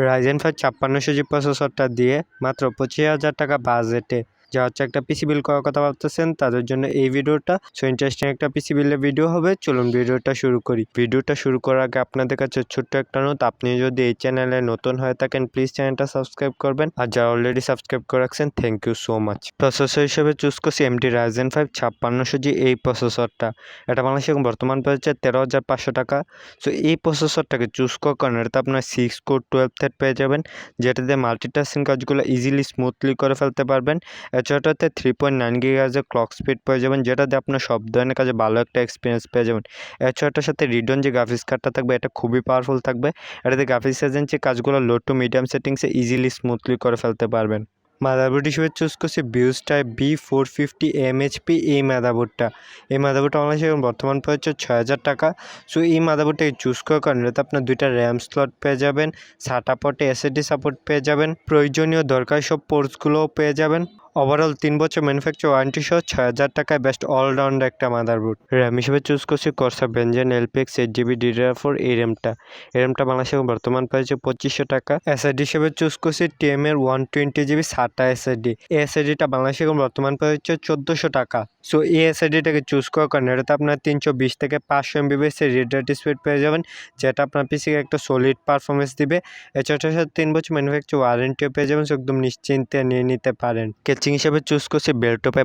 Ryzen five ছাপ্পান্নশো জি প্রসেসরটা দিয়ে মাত্র পঁচিশ হাজার টাকা বাজেটে যা হচ্ছে একটা পিসি বিল করার কথা ভাবতেছেন, তাদের জন্য এই ভিডিওটা। সো ইন্টারেস্টিং একটা পিসি বিলের ভিডিও হবে। চলুন ভিডিওটা শুরু করি। ভিডিওটা শুরু করার আগে আপনাদের কাছে ছোট্ট একটা নোট আপনি যদি এই চ্যানেলে নতুন হয়ে থাকেন প্লিজ চ্যানেলটা সাবস্ক্রাইব করবেন। আর যারা অলরেডি সাবস্ক্রাইব করে রাখছেন thank you so much processor হিসেবে চুজ করছি এমডি রাইজেন ফাইভ ছাপ্পান্নশো জি এই প্রসেসরটা এটা বাংলাদেশে বর্তমান পেয়েছে তেরো হাজার পাঁচশো টাকা। সো এই প্রসেসরটাকে চুজ করার কারণে এটাতে আপনার সিক্স কোর টুয়েলভ থেট পেয়ে যাবেন। যেটাতে মাল্টিটাস্কিং কাজগুলো ইজিলি স্মুথলি করে ফেলতে পারবেন। এছাড়াতে থ্রি পয়েন্ট নাইন গিগাজের ক্লক স্পিড পেয়ে যাবেন, যেটাতে আপনার সব ধরনের কাজে ভালো একটা এক্সপিরিয়েন্স পেয়ে যাবেন। এছাড়াটার সাথে রিডন যে গ্রাফিক্স কার্ডটা থাকবে, এটা খুবই পাওয়ারফুল থাকবে। এটাতে গ্রাফিক্স এজেন্সি কাজগুলো লো টু মিডিয়াম সেটিংসে ইজিলি স্মুথলি করে ফেলতে পারবেন। মাদারবোর্ড হিসেবে চুজ করছি বিউজ type B four fifty MHP এই মাদারবোর্ডটা। এই মাদারবোর্ডটা বাংলাদেশে বর্তমান হচ্ছে ছয় হাজার টাকা। সো এই মাদারবোর্ডটাকে চুজ করার কারণে এটাতে আপনার দুইটা র্যাম স্লট পেয়ে যাবেন সাটা পটে এসএসডি সাপোর্ট পেয়ে যাবেন, প্রয়োজনীয় দরকার সব পোর্টসগুলোও পেয়ে যাবেন। ওভারঅল তিন বছর ম্যানুফ্যাকচার ওয়ারেন্টি সহ ছয় হাজার টাকায় বেস্ট অলরাউন্ডার একটা মাদারবোর্ড র্যাম হিসেবে চুজ করছি Corsair Vengeance LPX eight GB DDR four এই র্যামটা এই র্যামটা বাংলাদেশে বর্তমান প্রাইসে পঁচিশশো টাকা। এসআইডি হিসেবে চুজ করছি টিএম এর ওয়ান টোয়েন্টি জিবি সাতটা এসআইডি এসআইডিটা বাংলাদেশে এখন বর্তমান প্রাইস হচ্ছে চোদ্দোশো টাকা। সো এই এসআইডিটাকে চুজ করার কারণে এটাতে আপনার তিনশো বিশ থেকে পাঁচশো এর রিড রেট স্পিড পেয়ে যাবেন, যেটা আপনার পিসিকে একটা সলিড পারফরমেন্স দিবে। এছাড়া সাথে তিন বছর ম্যানুফ্যাকচার ওয়ারেন্টিও পেয়ে যাবেন সো একদম নিশ্চিন্তে নিয়ে নিতে পারেন। কেচিং হিসেবে চুজ করছি বেলটপে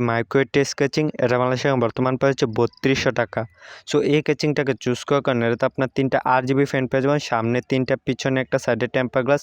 টেস্ট কেচিং এটা বাংলাদেশে বর্তমান হচ্ছে বত্রিশশো টাকা। সো এই কেচিংটাকে চুজ করার কারণে এটাতে আপনার তিনটা আট জিবি ফ্যান পেয়ে যাবেন, সামনে তিনটা, পিছনে একটা সাইডে টেম্পার গ্লাস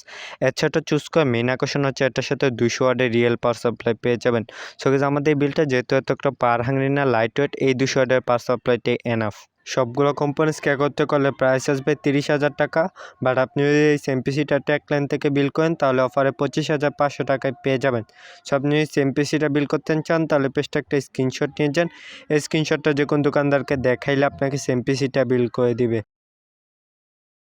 এছাড়া চুজ করার মেন আকর্ষণ হচ্ছে এটার সাথে দুশো ওয়ার্ডের রিয়েল পাওয়ার সাপ্লাই পেয়ে যাবেন। সো আমাদের এই বিলটা যেহেতু এত একটা পার হাঙ্গরি না লাইট ওয়েট এই দুশো ওয়ার্ডের পাওয়ার সাপ্লাইটাই এনাফ সবগুলো কোম্পানি স্ক্যার করতে করলে প্রাইস আসবে তিরিশ হাজার টাকা বাট আপনি যদি এই সেমপিসিটা ট্যাক লাইন থেকে বিল করেন, তাহলে অফারে পঁচিশ হাজার পাঁচশো টাকায় পেয়ে যাবেন। সব আপনি যদি সেমপিসিটা বিল করতে চান, তাহলে পেজটা একটা স্ক্রিনশট নিয়ে যান। এই স্ক্রিনশটটা যে কোনো দোকানদারকে দেখাইলে আপনাকে সেমপিসিটা বিল করে দিবে।